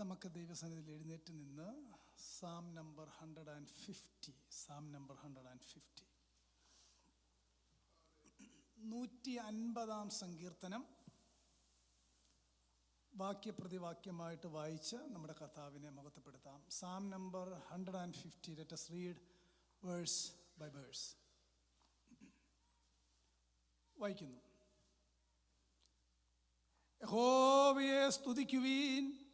നമുക്ക് ദൈവസന്നിധിയിൽ എഴുന്നേറ്റ് നിന്ന് psalm number hundred and fifty psalm number hundred and fifty നൂറ്റി അൻപതാം സങ്കീർത്തനം വാക്യപ്രതിവാക്യമായിട്ട് വായിച്ച് നമ്മുടെ കർത്താവിനെ മുഖത്തപ്പെടുത്താം psalm number hundred and fifty let's read verse by verse വായിക്കുന്നു. യഹോവയെ സ്തുതിക്കുവീൻ.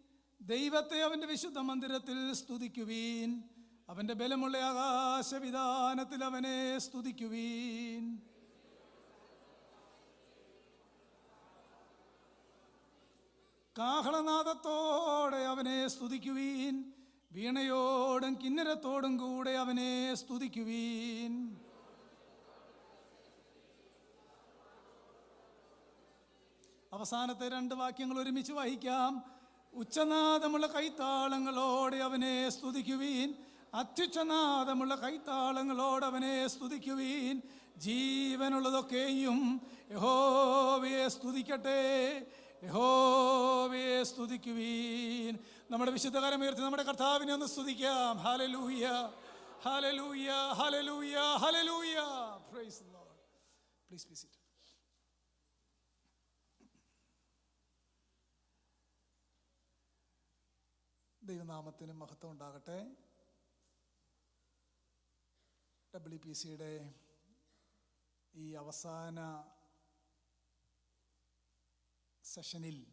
ദൈവത്തെ അവന്റെ വിശുദ്ധ മന്ദിരത്തിൽ സ്തുതിക്കുവീൻ. അവന്റെ ബലമുള്ള ആകാശവിധാനത്തിൽ അവനെ സ്തുതിക്കുവീൻ. കാഹളനാദത്തോടെ അവനെ സ്തുതിക്കുവീൻ. വീണയോടും കിന്നരത്തോടും കൂടെ അവനെ സ്തുതിക്കുവീൻ. അവസാനത്തെ രണ്ട് വാക്യങ്ങൾ ഒരുമിച്ച് വായിക്കാം. ഉച്ചനാദമുള്ള കൈത്താളങ്ങളോടെ അവനെ സ്തുതിക്കുവീൻ. അത്യുച്ചനാദമുള്ള കൈത്താളങ്ങളോട് അവനെ സ്തുതിക്കുവീൻ. ജീവനുള്ളതൊക്കെയും യഹോവയെ സ്തുതിക്കട്ടെ. യഹോവയെ സ്തുതിക്കുവീൻ. നമ്മുടെ വിശുദ്ധകരം ഉയർത്തി നമ്മുടെ കർത്താവിനെ ഒന്ന് സ്തുതിക്കാം. Hallelujah hallelujah hallelujah hallelujah praise please visit ദൈവനാമത്തിന് മഹത്വം ഉണ്ടാകട്ടെ. ഡബ്ല്യു പി സിയുടെ ഈ അവസാന സെഷനിൽ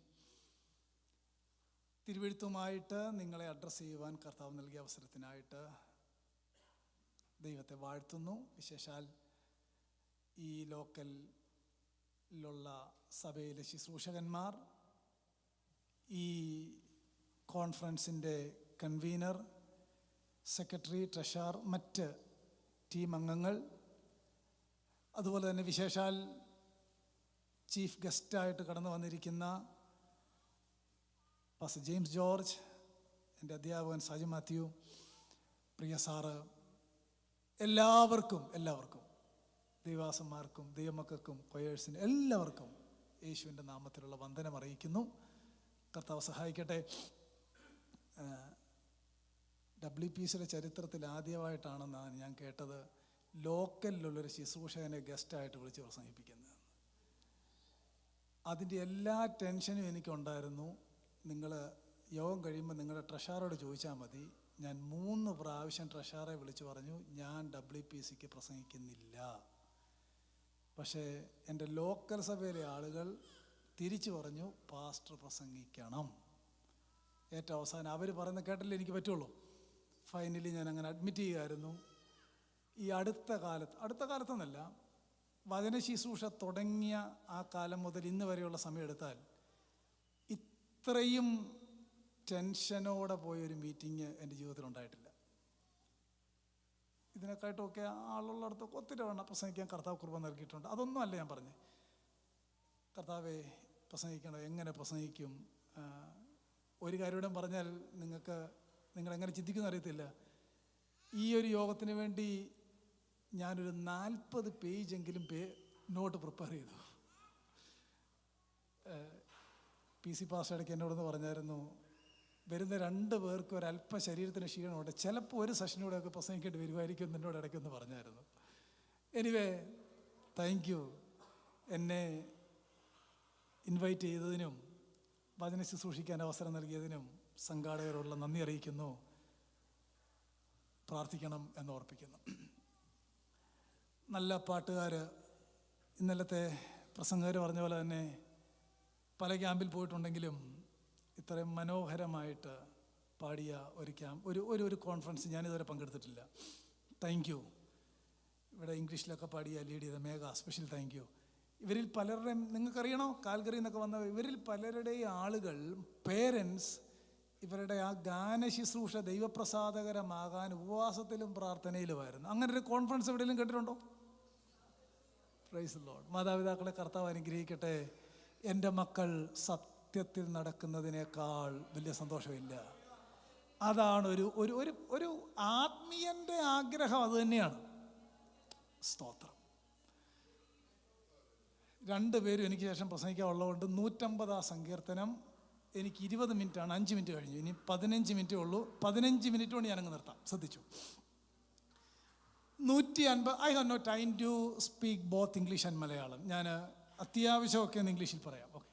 തിരുവഴുത്തുമായിട്ട് നിങ്ങളെ അഡ്രസ്സ് ചെയ്യുവാൻ കർത്താവ് നൽകിയ അവസരത്തിനായിട്ട് ദൈവത്തെ വാഴ്ത്തുന്നു. വിശേഷാൽ ഈ ലോക്കലിലുള്ള സഭയിലെ ശുശ്രൂഷകന്മാർ ഈ കോൺഫറൻസിന്റെ കൺവീനർ സെക്രട്ടറി ട്രഷാർ മറ്റ് ടീം അംഗങ്ങൾ. അതുപോലെ തന്നെ വിശേഷാൽ ചീഫ് ഗസ്റ്റായിട്ട് കടന്നു വന്നിരിക്കുന്ന പാസ് ജെയിംസ് ജോർജ് എന്റെ അധ്യാപകൻ സാജു മാത്യു പ്രിയ സാറ് എല്ലാവർക്കും എല്ലാവർക്കും ദൈവാസന്മാർക്കും ദൈവമക്കൾക്കും കൊയേഴ്സിന് എല്ലാവർക്കും യേശുവിന്റെ നാമത്തിലുള്ള വന്ദനം അറിയിക്കുന്നു. കർത്താവ് സഹായിക്കട്ടെ. ഡബ്ല്യു പി സിയുടെ ചരിത്രത്തിൽ ആദ്യമായിട്ടാണെന്നാണ് ഞാൻ കേട്ടത്. ലോക്കലിലുള്ളൊരു ശുശ്രൂഷകനെ ഗസ്റ്റായിട്ട് വിളിച്ച് പ്രസംഗിപ്പിക്കുന്നത്. അതിന്റെ എല്ലാ ടെൻഷനും എനിക്കുണ്ടായിരുന്നു. നിങ്ങൾ യോഗം കഴിയുമ്പോൾ നിങ്ങളുടെ ട്രഷാറോട് ചോദിച്ചാൽ മതി. ഞാൻ മൂന്ന് പ്രാവശ്യം ട്രഷാറെ വിളിച്ചു പറഞ്ഞു ഞാൻ ഡബ്ല്യു പി സിക്ക് പ്രസംഗിക്കുന്നില്ല. പക്ഷേ എന്റെ ലോക്കൽ സഭയിലെ ആളുകൾ തിരിച്ചു പറഞ്ഞു പാസ്റ്റർ പ്രസംഗിക്കണം. ഏറ്റവും അവസാനം. അവർ പറയുന്ന കേട്ടല്ലേ എനിക്ക് പറ്റുള്ളൂ. ഫൈനലി ഞാൻ അങ്ങനെ അഡ്മിറ്റ് ചെയ്യുമായിരുന്നു ഈ അടുത്ത കാലത്ത് അടുത്ത കാലത്തെന്നല്ല വചന ശുശ്രൂഷ തുടങ്ങിയ ആ കാലം മുതൽ ഇന്ന് വരെയുള്ള സമയം എടുത്താൽ ഇത്രയും ടെൻഷനോടെ പോയൊരു മീറ്റിംഗ് എന്റെ ജീവിതത്തിൽ ഉണ്ടായിട്ടില്ല. ഇതിനെക്കായിട്ടൊക്കെ ആളുള്ളടത്തൊക്കെ ഒത്തിരി വേണം പ്രസംഗിക്കാൻ കർത്താവ് കുർബ നൽകിയിട്ടുണ്ട്. അതൊന്നും അല്ല ഞാൻ പറഞ്ഞത്. കർത്താവെ പ്രസംഗിക്കണം? എങ്ങനെ പ്രസംഗിക്കും? ഒരു കാര്യം പറഞ്ഞാൽ നിങ്ങൾക്ക് നിങ്ങൾ എങ്ങനെ ചിന്തിക്കുന്ന അറിയത്തില്ല. ഈ ഒരു യോഗത്തിന് വേണ്ടി ഞാനൊരു നാൽപ്പത് പേജെങ്കിലും പേ നോട്ട് പ്രിപ്പയർ ചെയ്തു. പി സി പാസ്റ്റേക്ക് എന്നോടൊന്ന് പറഞ്ഞായിരുന്നു വരുന്ന രണ്ട് പേർക്ക് ഒരല്പ ശരീരത്തിന് ക്ഷീണമുണ്ട് ചിലപ്പോൾ ഒരു സെഷനൂടെയൊക്കെ പ്രസംഗിക്കേണ്ടി വരുമായിരിക്കും എന്ന് എന്നോട് ഇടയ്ക്കൊന്ന് പറഞ്ഞായിരുന്നു. Anyway thank you. എന്നെ ഇൻവൈറ്റ് ചെയ്തതിനും വചന ശുശ്രൂഷിക്കാൻ അവസരം നൽകിയതിനും സംഘാടകരോടുള്ള നന്ദി അറിയിക്കുന്നു. പ്രാർത്ഥിക്കണം എന്ന് ഓർപ്പിക്കുന്നു. നല്ല പാട്ടുകാർ ഇന്നലത്തെ പ്രസംഗകർ പറഞ്ഞ പോലെ തന്നെ പല ക്യാമ്പിൽ പോയിട്ടുണ്ടെങ്കിലും ഇത്രയും മനോഹരമായിട്ട് പാടിയ ഒരു ക്യാമ്പ് ഒരു ഒരു ഒരു കോൺഫറൻസ് ഞാനിതുവരെ പങ്കെടുത്തിട്ടില്ല. താങ്ക് യു ഇവിടെ ഇംഗ്ലീഷിലൊക്കെ പാടിയ ലീഡ് ചെയ്ത മേഘ സ്പെഷ്യൽ താങ്ക് യു ഇവരിൽ പലരുടെയും നിങ്ങൾക്കറിയണോ? കാൽഗറി എന്നൊക്കെ വന്ന ഇവരിൽ പലരുടെയും ആളുകൾ പേരൻസ് ഇവരുടെ ആ ഗാന ശുശ്രൂഷ ദൈവപ്രസാദകരമാകാൻ ഉപവാസത്തിലും പ്രാർത്ഥനയിലുമായിരുന്നു. അങ്ങനെ ഒരു കോൺഫറൻസ് എവിടെയെങ്കിലും കേട്ടിട്ടുണ്ടോ? പ്രൈസ് ലോഡ് മാതാപിതാക്കളെ കർത്താവ് അനുഗ്രഹിക്കട്ടെ. എന്റെ മക്കൾ സത്യത്തിൽ നടക്കുന്നതിനേക്കാൾ വലിയ സന്തോഷമില്ല. അതാണ് ഒരു ഒരു ഒരു ആത്മീയന്റെ ആഗ്രഹം അതുതന്നെയാണ് സ്തോത്രം. രണ്ടുപേരും എനിക്ക് ശേഷം പ്രസംഗിക്കാനുള്ളതുകൊണ്ട് നൂറ്റമ്പതാം സങ്കീർത്തനം എനിക്ക് ഇരുപത് മിനിറ്റാണ് അഞ്ച് മിനിറ്റ് കഴിഞ്ഞു. ഇനി പതിനഞ്ച് മിനിറ്റേ ഉള്ളൂ. പതിനഞ്ച് മിനിറ്റ് കൊണ്ട് ഞാനങ്ങ് നിർത്താം. ശ്രദ്ധിച്ചു. നൂറ്റി അൻപത് I have no time to speak both English and Malayalam ഞാൻ അത്യാവശ്യമൊക്കെ ഒന്ന് ഇംഗ്ലീഷിൽ പറയാം. ഓക്കെ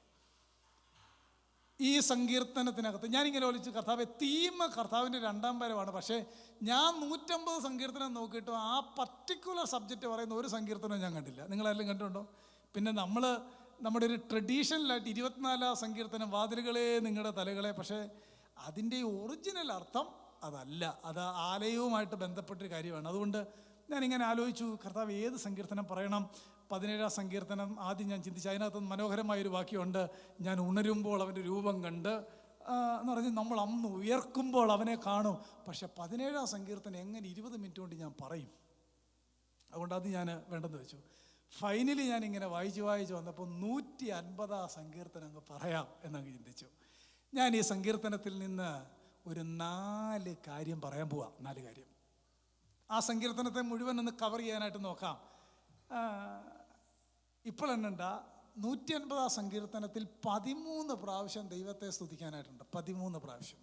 ഈ സങ്കീർത്തനത്തിനകത്ത് ഞാനിങ്ങനെ ഒലിച്ച് കർത്താവ് തീമ കർത്താവിന്റെ രണ്ടാം പരമാണ് പക്ഷേ ഞാൻ നൂറ്റമ്പത് സങ്കീർത്തനം നോക്കിയിട്ട് ആ പർട്ടിക്കുലർ സബ്ജക്റ്റ് പറയുന്ന ഒരു സങ്കീർത്തനവും ഞാൻ കണ്ടില്ല. നിങ്ങളെല്ലാം കണ്ടിട്ടുണ്ടോ? പിന്നെ നമ്മൾ നമ്മുടെ ഒരു ട്രഡീഷണലായിട്ട് ഇരുപത്തിനാലാം സങ്കീർത്തനം വാതിലുകളെ നിങ്ങളുടെ തലകളെ പക്ഷേ അതിന്റെ ഒറിജിനൽ അർത്ഥം അതല്ല. അത് ആലയവുമായിട്ട് ബന്ധപ്പെട്ടൊരു കാര്യമാണ്. അതുകൊണ്ട് ഞാനിങ്ങനെ ആലോചിച്ചു കർത്താവ് ഏത് സങ്കീർത്തനം പറയണം? പതിനേഴാം സങ്കീർത്തനം ആദ്യം ഞാൻ ചിന്തിച്ചു. അതിനകത്ത് മനോഹരമായൊരു വാക്യമുണ്ട് ഞാൻ ഉണരുമ്പോൾ അവന്റെ രൂപം കണ്ട് എന്ന് പറഞ്ഞ് നമ്മൾ അന്ന് ഉയർക്കുമ്പോൾ അവനെ കാണും. പക്ഷെ പതിനേഴാം സങ്കീർത്തനം എങ്ങനെ ഇരുപത് മിനിറ്റ് കൊണ്ട് ഞാൻ പറയും? അതുകൊണ്ട് അത് ഞാൻ വേണ്ടെന്ന് വെച്ചു. ഫൈനലി ഞാൻ ഇങ്ങനെ വായിച്ചു വായിച്ചു വന്നപ്പോൾ നൂറ്റി അൻപതാം സങ്കീർത്തനം അങ്ങ് പറയാം എന്നങ്ങ് ചിന്തിച്ചു. ഞാൻ ഈ സങ്കീർത്തനത്തിൽ നിന്ന് ഒരു നാല് കാര്യം പറയാൻ പോവാം നാല് കാര്യം. ആ സങ്കീർത്തനത്തെ മുഴുവൻ ഒന്ന് കവർ ചെയ്യാനായിട്ട് നോക്കാം. ഇപ്പോൾ എണ്ണണ്ട നൂറ്റി അൻപതാം സങ്കീർത്തനത്തിൽ പതിമൂന്ന് പ്രാവശ്യം ദൈവത്തെ സ്തുതിക്കാനായിട്ടുണ്ട് പതിമൂന്ന് പ്രാവശ്യം.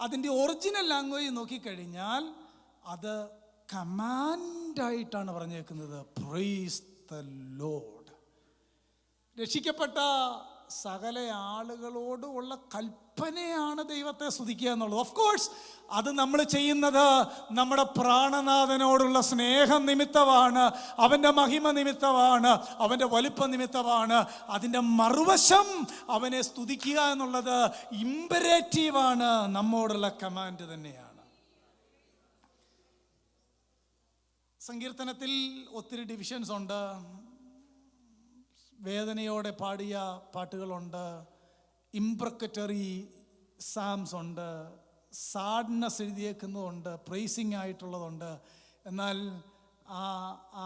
അതിന്റെ ഒറിജിനൽ ലാംഗ്വേജ് നോക്കിക്കഴിഞ്ഞാൽ അത് കമാൻഡായിട്ടാണ് പറഞ്ഞേക്കുന്നത് പ്രൈസ് ദ ലോഡ്. രക്ഷിക്കപ്പെട്ട സകല ആളുകളോട് കൽപ്പനയാണ് ദൈവത്തെ സ്തുതിക്കുക എന്നുള്ളത്. ഓഫ് കോഴ്സ് അത് നമ്മൾ ചെയ്യുന്നത് നമ്മുടെ പ്രാണനാഥനോടുള്ള സ്നേഹം നിമിത്തമാണ് അവന്റെ മഹിമ നിമിത്തമാണ് അവന്റെ വലിപ്പ നിമിത്തമാണ്. അതിന്റെ മറുവശം അവനെ സ്തുതിക്കുക എന്നുള്ളത് ഇമ്പരേറ്റീവാണ് നമ്മോടുള്ള കമാൻഡ് തന്നെയാണ്. സങ്കീർത്തനത്തിൽ ഒത്തിരി ഡിവിഷൻസ് ഉണ്ട്. വേദനയോടെ പാടിയ പാട്ടുകളുണ്ട്. ഇംപ്രക്കറ്ററി സാംസ് ഉണ്ട്. സാഡ്നസ് എഴുതിയേക്കുന്നതുണ്ട്. പ്രൈസിങ് ആയിട്ടുള്ളതുണ്ട്. എന്നാൽ ആ ആ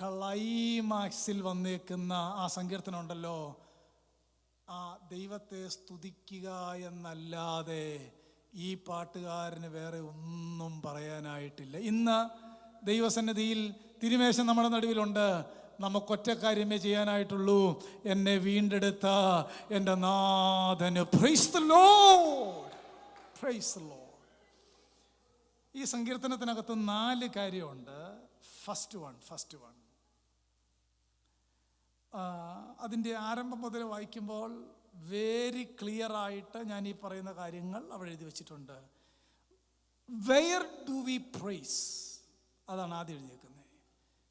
ക്ലൈമാക്സിൽ വന്നേക്കുന്ന ആ സങ്കീർത്തനം ഉണ്ടല്ലോ ആ ദൈവത്തെ സ്തുതിക്കുക എന്നല്ലാതെ ഈ പാട്ടുകാരന് വേറെ ഒന്നും പറയാനായിട്ടില്ല. ഇന്ന് ദൈവസന്നിധിയിൽ തിരുമേശം നമ്മുടെ നടുവിലുണ്ട്. നമുക്കൊറ്റ കാര്യമേ ചെയ്യാനായിട്ടുള്ളൂ. എന്നെ വീണ്ടെടുത്ത എന്റെ നാഥന് പ്രൈസ് പ്രൈസ് ഈ സങ്കീർത്തനത്തിനകത്ത് നാല് കാര്യമുണ്ട്. ഫസ്റ്റ് വൺ ഫസ്റ്റ് വൺ അതിന്റെ ആരംഭം മുതൽ വായിക്കുമ്പോൾ വെരി ക്ലിയർ ആയിട്ട് ഞാൻ ഈ പറയുന്ന കാര്യങ്ങൾ അവിടെ എഴുതി വെച്ചിട്ടുണ്ട്. വെയർ ഡു വി പ്രൈസ് അതാണ് ആദ്യം എഴുതിയേക്കുന്നത്.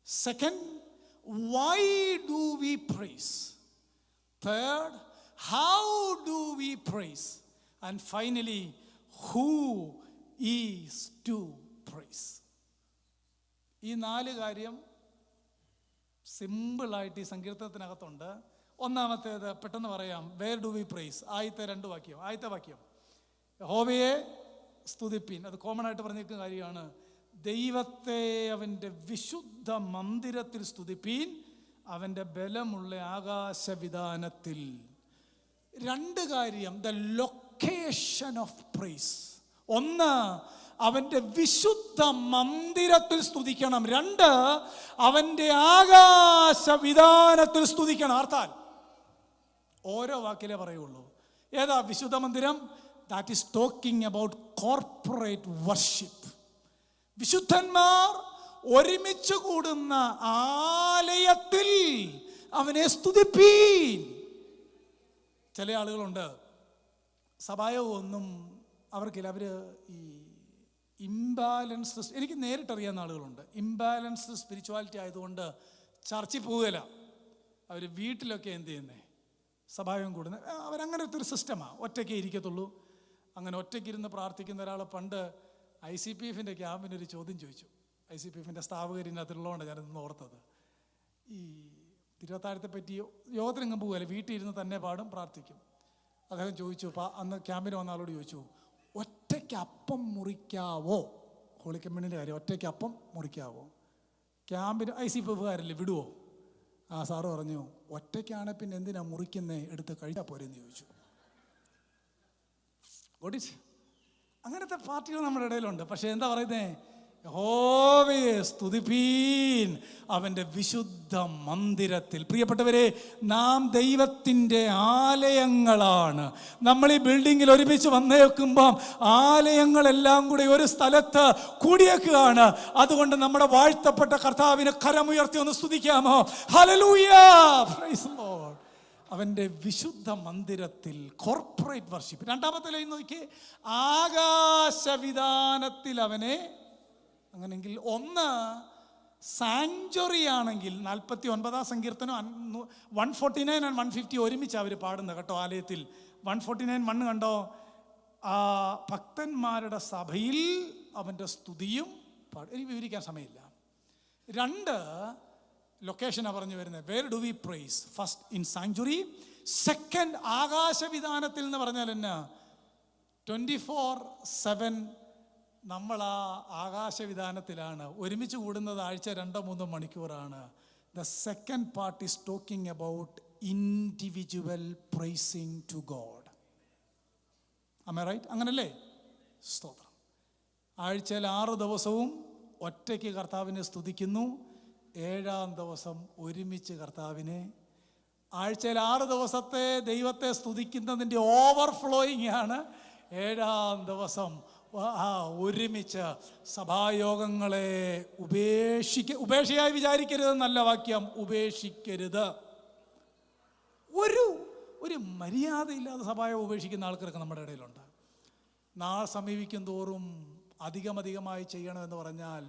Second why do we praise third how do we praise and finally who is to praise ഈ നാല് കാര്യം സിമ്പിളായിട്ട് ഈ സങ്കീർത്തനത്തിനകത്തുണ്ട്. ഒന്നാമത്തേത് പെട്ടെന്ന് പറയാം വേർ ഡു വി പ്രൈസ് ആദ്യത്തെ രണ്ട് വാക്യം ആദ്യത്തെ വാക്യം. ഹോവയെ സ്തുതിപ്പീൻ. അത് കോമൺ ആയിട്ട് പറഞ്ഞിരിക്കുന്ന കാര്യമാണ്. ദൈവത്തെ അവന്റെ വിശുദ്ധ മന്ദിരത്തിൽ സ്തുതിപ്പീൻ അവന്റെ ബലമുള്ള ആകാശവിധാനത്തിൽ. രണ്ട് കാര്യം ദ ലൊക്കേഷൻ ഓഫ് പ്രൈസ് ഒന്ന് അവന്റെ വിശുദ്ധ മന്ദിരത്തിൽ സ്തുതിക്കണം. രണ്ട് അവന്റെ ആകാശവിധാനത്തിൽ സ്തുതിക്കണം. അർത്ഥാൽ ഓരോ വാക്കിലേ പറയുള്ളൂ. ഏതാ വിശുദ്ധ മന്ദിരം? That is talking about corporate worship വിശുദ്ധന്മാർ ഒരുമിച്ച് കൂടുന്ന ആലയത്തിൽ അവനെ സ്തുതിപ്പീൻ. ചില ആളുകളുണ്ട് സഭായോഗം ഒന്നും അവർക്കില്ല. അവർ ഈ ഇംബാലൻസ്ഡ് എനിക്ക് നേരിട്ടറിയാവുന്ന ആളുകളുണ്ട്. ഇംബാലൻസ്ഡ് സ്പിരിച്വാലിറ്റി ആയതുകൊണ്ട് ചർച്ചിൽ പോവുകയില്ല. അവർ വീട്ടിലൊക്കെ എന്ത് ചെയ്യുന്നേ? സഭായം കൂടുന്നത് അവരങ്ങനത്തെ ഒരു സിസ്റ്റമാണ് ഒറ്റയ്ക്കേ ഇരിക്കത്തുള്ളൂ. അങ്ങനെ ഒറ്റയ്ക്കിരുന്ന് പ്രാർത്ഥിക്കുന്ന ഒരാൾ പണ്ട് ഐ സി പി എഫിന്റെ ക്യാമ്പിനൊരു ചോദ്യം ചോദിച്ചു. ഐ സി പി എഫിന്റെ സ്ഥാപകരിനകത്തുള്ളതുകൊണ്ട് ഞാനിന്ന് ഓർത്തത്. ഈ തിരുവത്താഴത്തെ പറ്റി യോഗത്തിനെങ്ങും പോകുമല്ലേ വീട്ടിൽ ഇരുന്ന് തന്നെ പാടും പ്രാർത്ഥിക്കും. അദ്ദേഹം ചോദിച്ചു അന്ന് ക്യാമ്പിന് വന്ന ആളോട് ചോദിച്ചു ഒറ്റയ്ക്ക് അപ്പം മുറിക്കാവോ? ഹോളി കമ്മ്യൂണിന്റെ കാര്യം ഒറ്റയ്ക്ക് അപ്പം മുറിക്കാവോ? ക്യാമ്പിന് ഐ സി പി എഫുകാരല്ലേ വിടുവോ? ആ സാറ് പറഞ്ഞു ഒറ്റയ്ക്കാണ് പിന്നെ എന്തിനാ മുറിക്കുന്നേ? എടുത്ത് കഴിച്ചാൽ പോരെന്ന് ചോദിച്ചു. ഓടിച്ച് അങ്ങനത്തെ പാർട്ടികൾ നമ്മുടെ ഇടയിലുണ്ട്. പക്ഷേ എന്താ പറയുന്നേ? യഹോവയെ സ്തുതിപ്പീൻ അവന്റെ വിശുദ്ധ മന്ദിരത്തിൽ. പ്രിയപ്പെട്ടവരെ നാം ദൈവത്തിന്റെ ആലയങ്ങളാണ്. നമ്മൾ ഈ ബിൽഡിങ്ങിൽ ഒരുമിച്ച് വന്നേക്കുമ്പം ആലയങ്ങളെല്ലാം കൂടി ഒരു സ്ഥലത്ത് കൂടിയേക്കുകയാണ്. അതുകൊണ്ട് നമ്മുടെ വാഴ്ത്തപ്പെട്ട കർത്താവിനെ കരമുയർത്തി ഒന്ന് സ്തുതിക്കാമോ? ഹലലൂയ അവന്റെ വിശുദ്ധ മന്ദിരത്തിൽ കോർപ്പറേറ്റ് വർഷിപ്പ് രണ്ടാമത്തെ ലൈൻ നോക്കി ആകാശവിധാനത്തിൽ അവനെ അങ്ങനെങ്കിൽ ഒന്ന് സാങ്ച്വറി ആണെങ്കിൽ നാൽപ്പത്തി ഒൻപതാം സങ്കീർത്തനം one forty nine and one fifty ഒരുമിച്ച് അവർ പാടുന്നത് കേട്ടോ ആലയത്തിൽ. വൺ ഫോർട്ടി നയൻ മണ്ണ് കണ്ടോ? ആ ഭക്തന്മാരുടെ സഭയിൽ അവന്റെ സ്തുതിയും എനിക്ക് വിവരിക്കാൻ സമയമില്ല. രണ്ട് ലൊക്കേഷനാണ് പറഞ്ഞു വരുന്നത്. Where do we praise first in sanctuary second ആകാശവിധാനത്തിൽ എന്ന് പറഞ്ഞാൽ എന്നാ? ട്വന്റി ഫോർ സെവൻ നമ്മൾ ആ ആകാശവിധാനത്തിലാണ്. ഒരുമിച്ച് കൂടുന്നത് ആഴ്ച രണ്ടോ മൂന്നോ മണിക്കൂറാണ്. The second part is talking about individual praising to God അമ്മ റൈറ്റ് അങ്ങനല്ലേ? സ്തോത്രം. ആഴ്ചയിൽ ആറ് ദിവസവും ഒറ്റയ്ക്ക് കർത്താവിനെ സ്തുതിക്കുന്നു. ഏഴാം ദിവസം ഒരുമിച്ച് കർത്താവിനെ ആഴ്ചയിൽ ആറ് ദിവസത്തെ ദൈവത്തെ സ്തുതിക്കുന്നതിന്റെ ഓവർഫ്ലോയിങ് ആണ് ഏഴാം ദിവസം. ഒരുമിച്ച് സഭായോഗങ്ങളെ ഉപേക്ഷിക്ക ഉപേക്ഷയായി വിചാരിക്കരുത് നല്ല വാക്യം ഉപേക്ഷിക്കരുത്. ഒരു ഒരു മര്യാദയില്ലാതെ സഭായം ഉപേക്ഷിക്കുന്ന ആൾക്കാരൊക്കെ നമ്മുടെ ഇടയിലുണ്ട്. നാൾ സമീപിക്കും തോറും അധികമധികമായി ചെയ്യണമെന്ന് പറഞ്ഞാൽ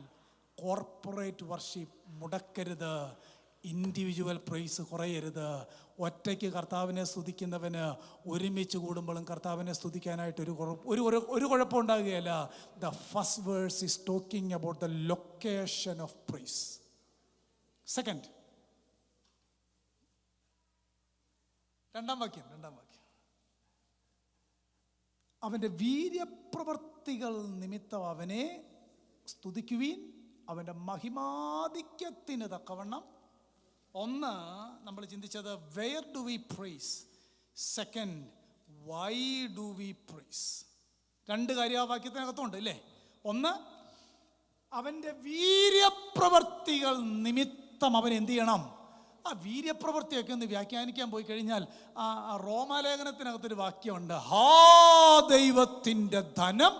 കോർപ്പറേറ്റ് വർഷിപ്പ് മുടക്കരുത്. ഇൻഡിവിജ്വൽ പ്രൈസ് കുറയരുത്. ഒറ്റയ്ക്ക് കർത്താവിനെ സ്തുതിക്കുന്നവന് ഒരുമിച്ച് കൂടുമ്പോഴും കർത്താവിനെ സ്തുതിക്കാനായിട്ട് ഒരു ഒരു ഒരു കുഴപ്പം ഉണ്ടാകുകയല്ല. The first verse is talking about the location of praise second രണ്ടാം വാക്യം രണ്ടാം വാക്യം. അവന്റെ വീര്യപ്രവർത്തികൾ നിമിത്തം അവനെ സ്തുതിക്കുവീൻ. അവന്റെ മഹിമാധിക്യത്തിന് തക്കവണ്ണം. ഒന്ന് നമ്മൾ ചിന്തിച്ചത് where do we praise second why do we praise രണ്ട് കാര്യം ആ വാക്യത്തിനകത്തുണ്ട് അല്ലേ? ഒന്ന് അവന്റെ വീര്യപ്രവർത്തികൾ നിമിത്തം അവൻ എന്ത് ചെയ്യണം? ആ വീര്യപ്രവർത്തിയൊക്കെ ഒന്ന് വ്യാഖ്യാനിക്കാൻ പോയി കഴിഞ്ഞാൽ ആ റോമാലേഖനത്തിനകത്തൊരു വാക്യമുണ്ട് ഹാ ദൈവത്തിന്റെ ധനം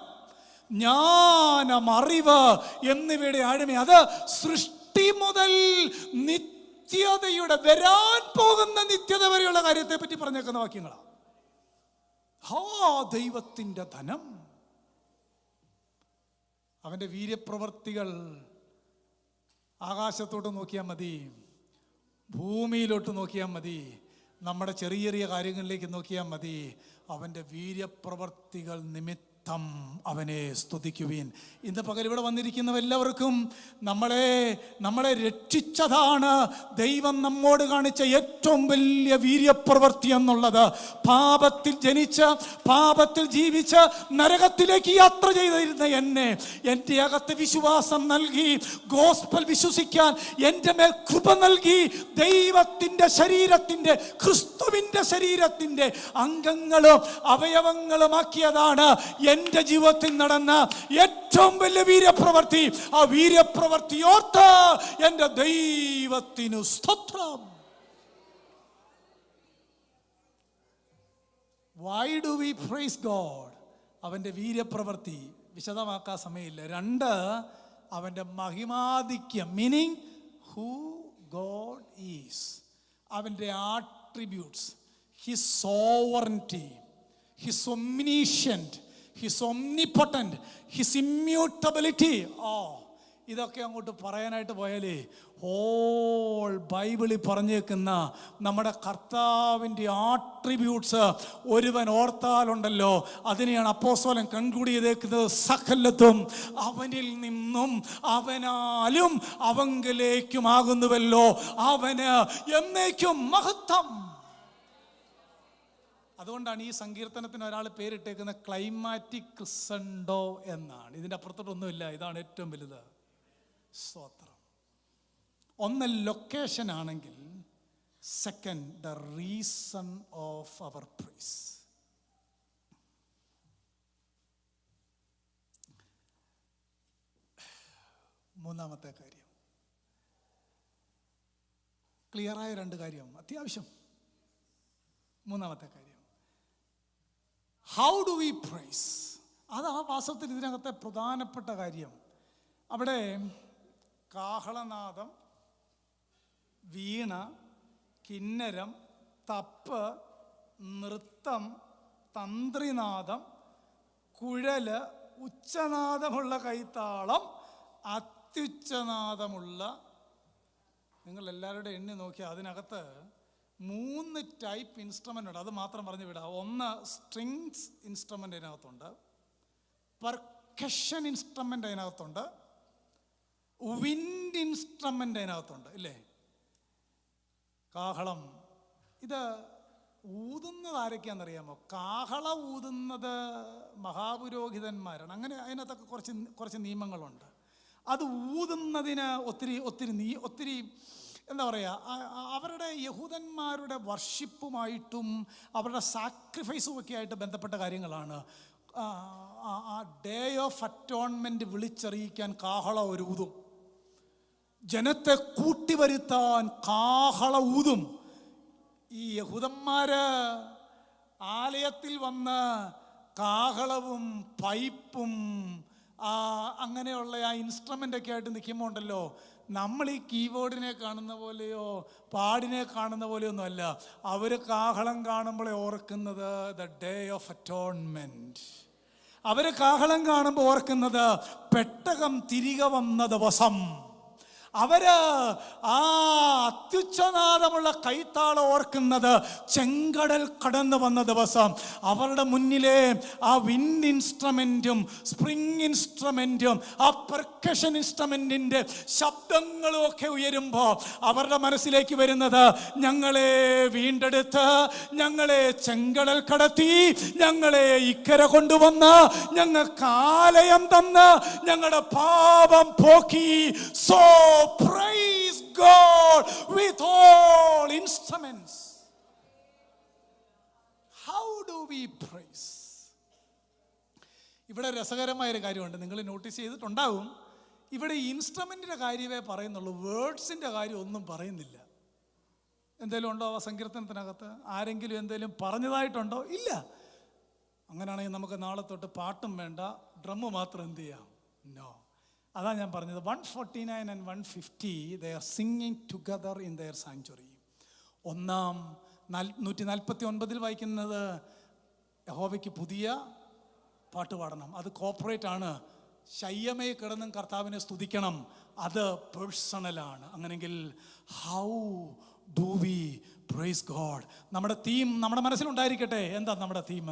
ജ്ഞാനം അറിവ് എന്നിവയുടെ അടിമ അത് സൃഷ്ടി മുതൽ നിത്യതയുടെ വരാൻ പോകുന്ന നിത്യത വരെയുള്ള കാര്യത്തെ പറ്റി പറഞ്ഞേക്കുന്ന വാക്യങ്ങളാണ് ഹാ ദൈവത്തിന്റെ ധനം. അവന്റെ വീര്യപ്രവർത്തികൾ ആകാശത്തോട്ട് നോക്കിയാൽ മതി ഭൂമിയിലോട്ട് നോക്കിയാൽ മതി നമ്മുടെ ചെറിയ ചെറിയ കാര്യങ്ങളിലേക്ക് നോക്കിയാൽ മതി. അവന്റെ വീര്യപ്രവർത്തികൾ നിമിത്തം അവനെ സ്തുതിക്കുവീൻ. ഇന്ന് പകൽ ഇവിടെ വന്നിരിക്കുന്നവരെല്ലാവർക്കും നമ്മളെ നമ്മളെ രക്ഷിച്ചതാണ് ദൈവം നമ്മോട് കാണിച്ച ഏറ്റവും വലിയ വീര്യപ്രവൃത്തി എന്നുള്ളത്. പാപത്തിൽ ജനിച്ച് പാപത്തിൽ ജീവിച്ച് നരകത്തിലേക്ക് യാത്ര ചെയ്തിരുന്ന എന്നെ. എന്റെ അകത്ത് വിശ്വാസം നൽകി ഗോസ്പൽ വിശ്വസിക്കാൻ എന്റെ മേൽ കൃപ നൽകി ദൈവത്തിന്റെ ശരീരത്തിന്റെ ക്രിസ്തുവിന്റെ ശരീരത്തിന്റെ അംഗങ്ങളും അവയവങ്ങളുമാക്കിയതാണ് എന്റെ ജീവിതത്തിൽ നടന്ന ഏറ്റവും വലിയ വീര്യപ്രവൃത്തി ആ വീര്യപ്രവൃത്തി ഓർത്ത് എന്റെ ദൈവത്തിനു സ്തോത്രം. Why do we praise God അവന്റെ വീര്യപ്രവൃത്തി വിശദമാക്കാൻ സമയമില്ല. രണ്ട് അവന്റെ മഹിമാധിക്യം മീനിങ് ഹൂ ഗോഡ് ഈസ് അവന്റെ attributes his sovereignty his omniscient his omnipotent his immutability ഓ ഇതൊക്കെ അങ്ങോട്ട് പറയാനായിട്ട് പോയാലേ ഓൾ ബൈബിളിൽ പറഞ്ഞേക്കുന്ന നമ്മുടെ കർത്താവിന്റെ ആട്രിബ്യൂട്ട്സ് ഒരുവൻ ഓർത്താലുണ്ടല്ലോ. അതിനെയാണ് അപ്പോസോലം കൺകൂടി ചെയ്തേക്കുന്നത് സകലത്തും അവനിൽ നിന്നും അവനാലും അവങ്കിലേക്കുമാകുന്നുവല്ലോ. അവന് എന്നേക്കും മഹത്വം. അതുകൊണ്ടാണ് ഈ സങ്കീർത്തനത്തിന് ഒരാൾ പേരിട്ടേക്കുന്ന ക്ലൈമാറ്റിക് ക്രിസൻഡോ എന്നാണ്. ഇതിന്റെ അപ്പുറത്തോട്ടൊന്നുമില്ല. ഇതാണ് ഏറ്റവും വലുത്. സ്തോത്രം. ഒന്ന് ലൊക്കേഷൻ ആണെങ്കിൽ second the reason of our praise മൂന്നാമത്തെ കാര്യം. ക്ലിയറായ രണ്ട് കാര്യം. അത്യാവശ്യം. മൂന്നാമത്തെ കാര്യം. ഹൗ ഡു വി പ്രൈസ് അത് ആ വാസ്തവത്തിൽ ഇതിനകത്തെ പ്രധാനപ്പെട്ട കാര്യം. അവിടെ കാഹളനാദം വീണ കിന്നരം തപ്പ് നൃത്തം തന്ത്രിനാദം കുഴൽ ഉച്ചനാദമുള്ള കൈത്താളം അത്യുച്ചനാദമുള്ള നിങ്ങൾ എല്ലാവരുടെ എണ്ണി നോക്കിയാൽ അതിനകത്ത് മൂന്ന് ടൈപ്പ് ഇൻസ്ട്രുമെന്റ് ഉണ്ട്. അത് മാത്രം പറഞ്ഞു വിടാം. ഒന്ന് സ്ട്രിങ്സ് ഇൻസ്ട്രുമെന്റ് അതിനകത്തുണ്ട്. പെർക്കഷൻ ഇൻസ്ട്രുമെന്റ് അതിനകത്തുണ്ട്. വിൻഡ് ഇൻസ്ട്രുമെന്റ് അതിനകത്തുണ്ട്. ഇല്ലേ? കാഹളം. ഇത് ഊതുന്നത് ആരൊക്കെയാണെന്നറിയാമോ? കാഹള ഊതുന്നത് മഹാപുരോഹിതന്മാരാണ്. അങ്ങനെ അതിനകത്തൊക്കെ കുറച്ച് കുറച്ച് നിയമങ്ങളുണ്ട്. അത് ഊതുന്നതിന് ഒത്തിരി ഒത്തിരി നീ ഒത്തിരി എന്താ പറയുക അവരുടെ യഹൂദന്മാരുടെ വർഷിപ്പുമായിട്ടും അവരുടെ സാക്രിഫൈസും ഒക്കെ ആയിട്ട് ബന്ധപ്പെട്ട കാര്യങ്ങളാണ്. ആ ഡേ ഓഫ് അറ്റോൺമെന്റ് വിളിച്ചറിയിക്കാൻ കാഹള ഒരുതും. ജനത്തെ കൂട്ടിവരുത്താൻ കാഹള ഊതും. ഈ യഹൂദന്മാര് ആലയത്തിൽ വന്ന് കാഹളവും പൈപ്പും അങ്ങനെയുള്ള ആ ഇൻസ്ട്രുമെന്റ് ഒക്കെ ആയിട്ട് നിൽക്കുമ്പോൾ ഉണ്ടല്ലോ നമ്മൾ ഈ കീബോർഡിനെ കാണുന്ന പോലെയോ പാടിനെ കാണുന്ന പോലെയോ ഒന്നുമല്ല അവർ കാഹളം കാണുമ്പോഴേ ഓർക്കുന്നത് ദ ഡേ ഓഫ് അറ്റോൺമെന്റ് അവർ കാഹളം കാണുമ്പോൾ ഓർക്കുന്നത് പെട്ടകം തിരികെ വന്ന ദിവസം. അവർ ആ അത്യുച്ഛനാദമുള്ള കൈത്താളം ഓർക്കുന്നത് ചെങ്കടൽ കടന്നു വന്ന ദിവസം. അവരുടെ മുന്നിലെ ആ വിൻഡ് ഇൻസ്ട്രുമെന്റും സ്പ്രിങ് ഇൻസ്ട്രുമെന്റും ആ പെർക്കഷൻ ഇൻസ്ട്രുമെന്റിന്റെ ശബ്ദങ്ങളും ഒക്കെ ഉയരുമ്പോൾ അവരുടെ മനസ്സിലേക്ക് വരുന്നത് ഞങ്ങളെ വീണ്ടെടുത്ത് ഞങ്ങളെ ചെങ്കടൽ കടത്തി ഞങ്ങളെ ഇക്കര കൊണ്ടുവന്ന് ഞങ്ങൾക്ക് ആലയം തന്ന് ഞങ്ങളുടെ പാപം പോക്കി so praise God with all instruments. How do we praise? ഇവിടെ രസകരമായ ഒരു കാര്യമുണ്ട്. നിങ്ങൾ നോട്ടീസ് ചെയ്തിട്ടുണ്ടാവും. ഇവിടെ ഇൻസ്ട്രുമെന്റിന്റെ കാര്യമേ പറയുന്നുള്ളൂ. വേർഡ്സിന്റെ കാര്യം ഒന്നും പറയുന്നില്ല. എന്തെങ്കിലും ഉണ്ടോ ആ സങ്കീർത്തനത്തിനകത്ത്? ആരെങ്കിലും എന്തെങ്കിലും പറഞ്ഞതായിട്ടുണ്ടോ? ഇല്ല. അങ്ങനെയാണെങ്കിൽ നമുക്ക് നാളെ തൊട്ട് പാട്ടും വേണ്ട. ഡ്രമ്മ് മാത്രം എന്ത് ചെയ്യാം? നോ അതാ ഞാൻ പറഞ്ഞത്. One forty nine and one fifty they're singing together in their sanctuary ഒന്നാം നാൽ നൂറ്റി നാൽപ്പത്തി ഒൻപതിൽ വായിക്കുന്നത് യഹോവയ്ക്ക് പുതിയ പാട്ട് പാടണം. അത് കോപ്പറേറ്റ് ആണ്. ശയ്യമേ കിടന്നും കർത്താവിനെ സ്തുതിക്കണം. അത് പേഴ്സണലാണ് അങ്ങനെങ്കിൽ how do we praise God നമ്മുടെ തീം നമ്മുടെ മനസ്സിലുണ്ടായിരിക്കട്ടെ. എന്താ നമ്മുടെ തീം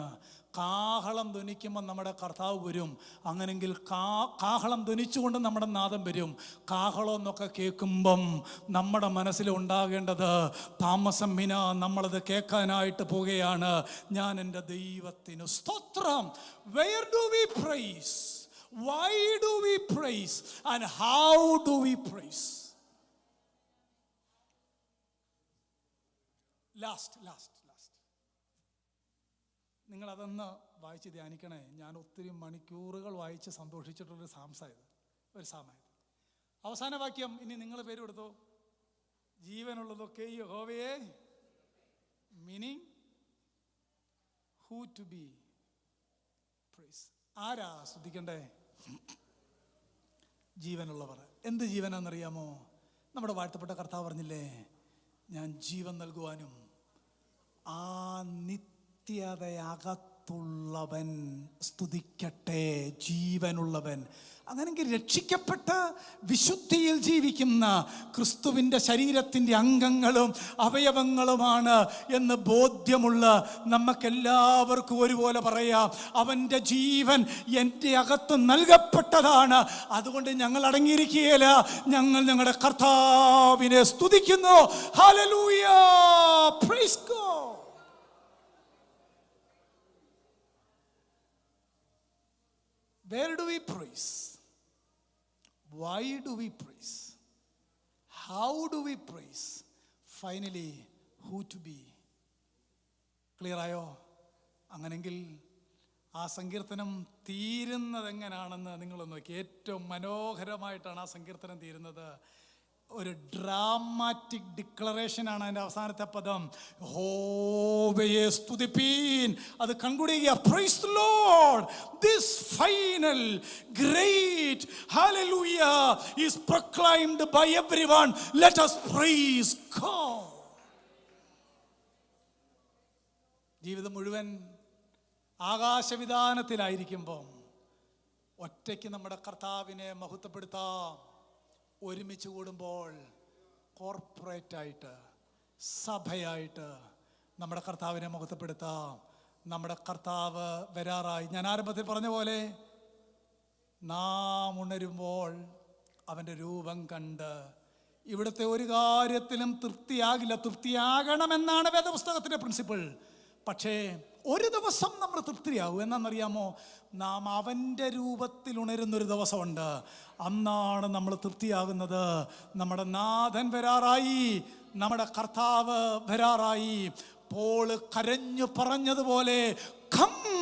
കാഹളം ധ്വനിക്കുമ്പോൾ നമ്മുടെ കർത്താവ് വരും. അങ്ങനെങ്കിൽ കാ കാഹളം ധ്വനിച്ചുകൊണ്ട് നമ്മുടെ നാദം വരും. കാഹളം എന്നൊക്കെ കേൾക്കുമ്പം നമ്മുടെ മനസ്സിൽ ഉണ്ടാകേണ്ടത് താമസം വിന നമ്മളത് കേൾക്കാനായിട്ട് പോവുകയാണ്. ഞാൻ എന്റെ ദൈവത്തിന് സ്തോത്രം. Where do we praise why do we praise and how do we praise last last അതൊന്ന് വായിച്ച് ധ്യാനിക്കണേ. ഞാൻ ഒത്തിരി മണിക്കൂറുകൾ വായിച്ച് സന്തോഷിച്ചിട്ടുള്ളൊരു സാംസായത് ഒരു സാമായത്. അവസാന വാക്യം ഇനി നിങ്ങൾ പേര് കൊടുത്തു. ജീവനുള്ളതൊക്കെ ഈ ഹോവയെ meaning who to be praise ആരാ ശ്രദ്ധിക്കണ്ടേ? ജീവനുള്ളവർ. എന്ത് ജീവനാണെന്നറിയാമോ? നമ്മുടെ വാഴ്ത്തപ്പെട്ട കർത്താവ് പറഞ്ഞില്ലേ ഞാൻ ജീവൻ നൽകുവാനും ആ നിത്യതയകത്തുള്ളവൻ സ്തുതിക്കട്ടെ ജീവനുള്ളവൻ. അങ്ങനെങ്കിൽ രക്ഷിക്കപ്പെട്ട വിശുദ്ധിയിൽ ജീവിക്കുന്ന ക്രിസ്തുവിന്റെ ശരീരത്തിന്റെ അംഗങ്ങളും അവയവങ്ങളുമാണ് എന്ന് ബോധ്യമുള്ള നമുക്കെല്ലാവർക്കും ഒരുപോലെ പറയാം. അവന്റെ ജീവൻ എന്റെ അകത്ത് നൽകപ്പെട്ടതാണ്. അതുകൊണ്ട് ഞങ്ങൾ അടങ്ങിയിരിക്കുകയില്ല. ഞങ്ങൾ ഞങ്ങളുടെ കർത്താവിനെ സ്തുതിക്കുന്നു. Hallelujah praise God do we praise why do we praise how do we praise finally who to be ആയോ? അങ്ങനെങ്കിൽ ആ സങ്കീർത്തനം തീരുന്നതെങ്ങനാണെന്ന് നിങ്ങളൊന്ന് നോക്കി. ഏറ്റവും മനോഹരമായിട്ടാണ് ആ സങ്കീർത്തനം തീരുന്നത്. ഒരു ഡ്രാമാറ്റിക് ഡിക്ലറേഷൻ ആണ് അതിന്റെ അവസാനത്തെ പദം. ഹോവയെ സ്തുതിപ്പീൻ. അത് കൺകുടിയ praise the Lord this final great hallelujah is proclaimed by everyone let us praise God. ജീവിതം മുഴുവൻ ആകാശവിധാനത്തിലായിരിക്കുമ്പം ഒറ്റയ്ക്ക് നമ്മുടെ കർത്താവിനെ മഹത്വപ്പെടുത്താം. ഒരുമിച്ച് കൂടുമ്പോൾ കോർപ്പറേറ്റായിട്ട് സഭയായിട്ട് നമ്മുടെ കർത്താവിനെ മുഖത്തപ്പെടുത്താം. നമ്മുടെ കർത്താവ് വരാറായി. ഞാൻ ആരംഭത്തിൽ പറഞ്ഞ പോലെ നാം ഉണരുമ്പോൾ അവന്റെ രൂപം കണ്ട് ഇവിടുത്തെ ഒരു കാര്യത്തിലും തൃപ്തിയാകില്ല. തൃപ്തിയാകണമെന്നാണ് വേദപുസ്തകത്തിന്റെ പ്രിൻസിപ്പിൾ പക്ഷേ ഒരു ദിവസം നമ്മൾ തൃപ്തിയാവും. എന്നാണെന്നറിയാമോ നാം അവന്റെ രൂപത്തിൽ ഉണരുന്നൊരു ദിവസമുണ്ട്. അന്നാണ് നമ്മൾ തൃപ്തിയാകുന്നത്. നമ്മുടെ നാഥൻ വരാറായി. നമ്മുടെ കർത്താവ് വരാറായി. പോൾ കരഞ്ഞു പറഞ്ഞതുപോലെ കം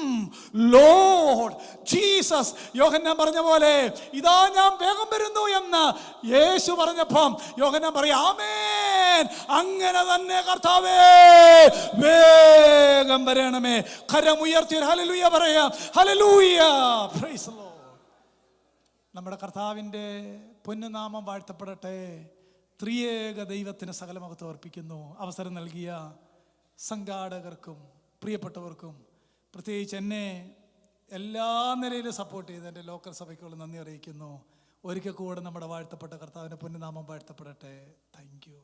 ലോഡ് ജീസസ് യോഹന്നാൻ പറഞ്ഞ പോലെ ഇതാ ഞാൻ വേഗം വരുന്നു എന്ന് യേശു പറഞ്ഞപ്പം യോഹന്നാൻ പറയും ആമേൻ. അങ്ങനെ തന്നെ കർത്താവേ വേഗം വരണമേ. കരമുയർത്തി ഹലലൂയ പറയാം ഹലലൂയ. നമ്മുടെ കർത്താവിന്റെ പൊന്നുനാമം വാഴ്ത്തപ്പെടട്ടെ. ത്രിയേക ദൈവത്തിന് സകലമുഖത്ത് അർപ്പിക്കുന്നു. അവസരം നൽകിയ സംഘാടകർക്കും പ്രിയപ്പെട്ടവർക്കും പ്രത്യേകിച്ച് എന്നെ എല്ലാ നിലയിലും സപ്പോർട്ട് ചെയ്ത് എന്റെ ലോക്കൽ സഭയ്ക്കുള്ള നന്ദി അറിയിക്കുന്നു. ഒരിക്കൽ കൂടെ നമ്മുടെ വാഴ്ത്തപ്പെട്ട കർത്താവിന്റെ പുണ്യനാമം വാഴ്ത്തപ്പെടട്ടെ. താങ്ക്